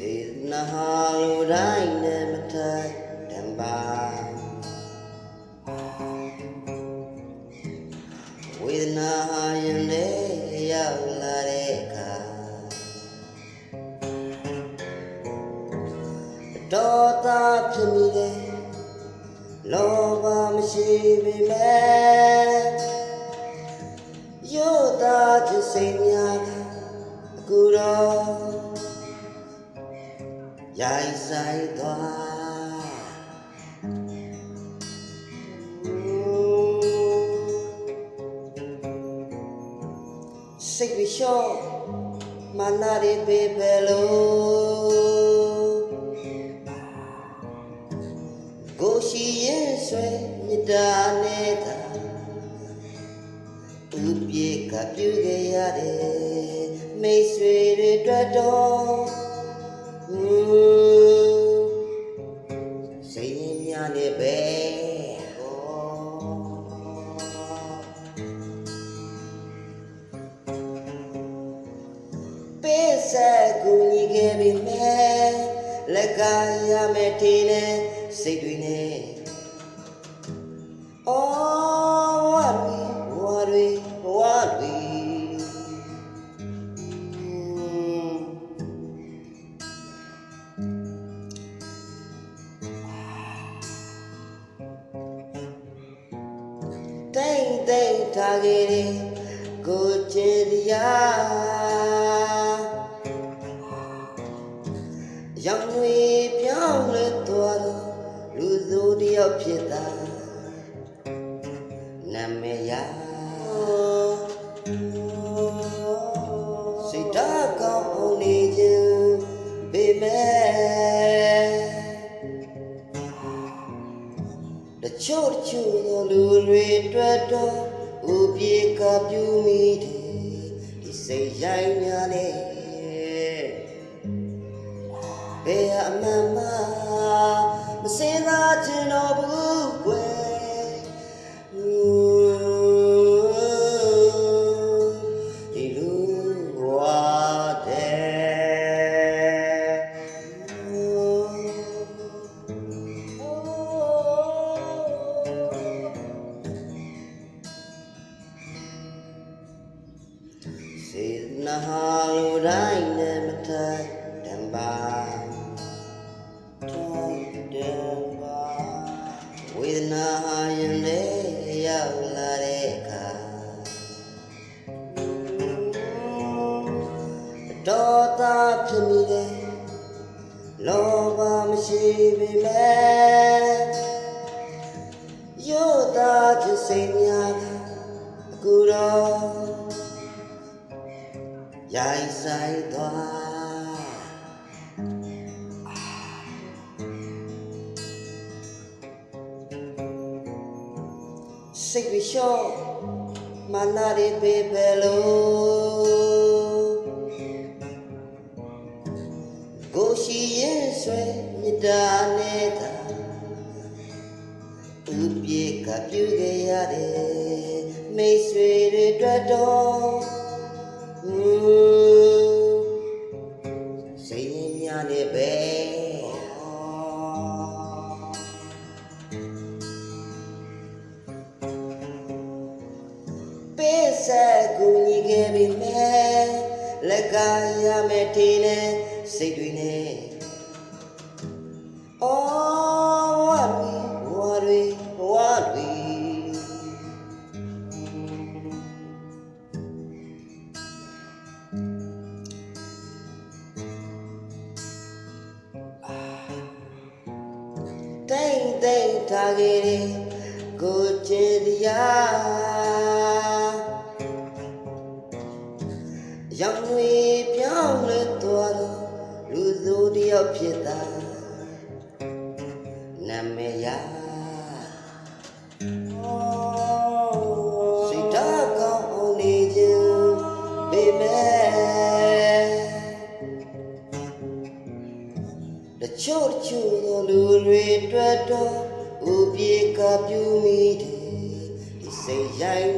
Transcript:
နာဟာလူတိုင်းနဲ့မထိုင်တံပါဝေဒနာဟာရင်လေးရောက်လာတဲ့အခါတော်သာဖြစ်မိတယ်လောဘမရှိပေမဲ့ယောသာခြင်းစိတ်များကအကူတော် ရိုက်ဆိုင်သွားစိတ်ဝရှောမနာရီပေပဲလို့ကိုရှိရင်ဆွေမြတ်တာနေတာဥပြေကပြုခဲ့ရတယ်မိတ်ဆွေတွေတွေ့တော့ နေပဲပေးဆက်ကူညီခဲ့ပြီမဲ့လက်ကရမယ်ထင်နဲ့စိတ်တွေနဲ့ တိတ်တိတ်ထားခဲ့တယ်ကိုချင်တရားရောင်တွေပြောင်းလဲသွားတော့လူစိုးတယောက်ဖြစ်တာနာမည် ချို့တချို့သောလူတွေတွေ့တော့ဥပြေကပြူမိတယ်ဒီစိတ်ရိုင်းများနဲ့ဘယ်အမှန်မှမစင်သာချင်တော့ဘူးကွယ် တော်သာဖြစ်မိတယ်လောဘမရှိပေမဲ့ယောသာခြင်းစိတ်များကအကူတော်ရိုက်ဆိုင်သွားစိတ်ဝရှောမနာရီပေပဲလို့ ရှိရင်ဆွေမြတ်တာနေတာဥပြေကပြုခဲ့ရတယ်မိတ်ဆွေတွေတွေ့တော့စိတ်ရင်းများနေပဲပေးဆက်ကူညီခဲ့ပြီမဲ့လက်ကရမယ်ထင်နဲ့ စိတ်တွေနဲ့အော်ဝါရီဝါရီဝါရီတိတ်တိတ်ထားခဲ့တယ်ကိုချင်တရားရောင်တွေပြောင်းလဲသွားတော့လူစိုး တယောက်ဖြစ်တာနာမည်ရစိတ်ဓာတ်ကောင်းအောင်နေခြင်းပေမဲ့တချို့တချို့သောလူတွေတွေ့တော့ဥပြေကပြူမိတယ်ဒီစိတ်ရိုင်း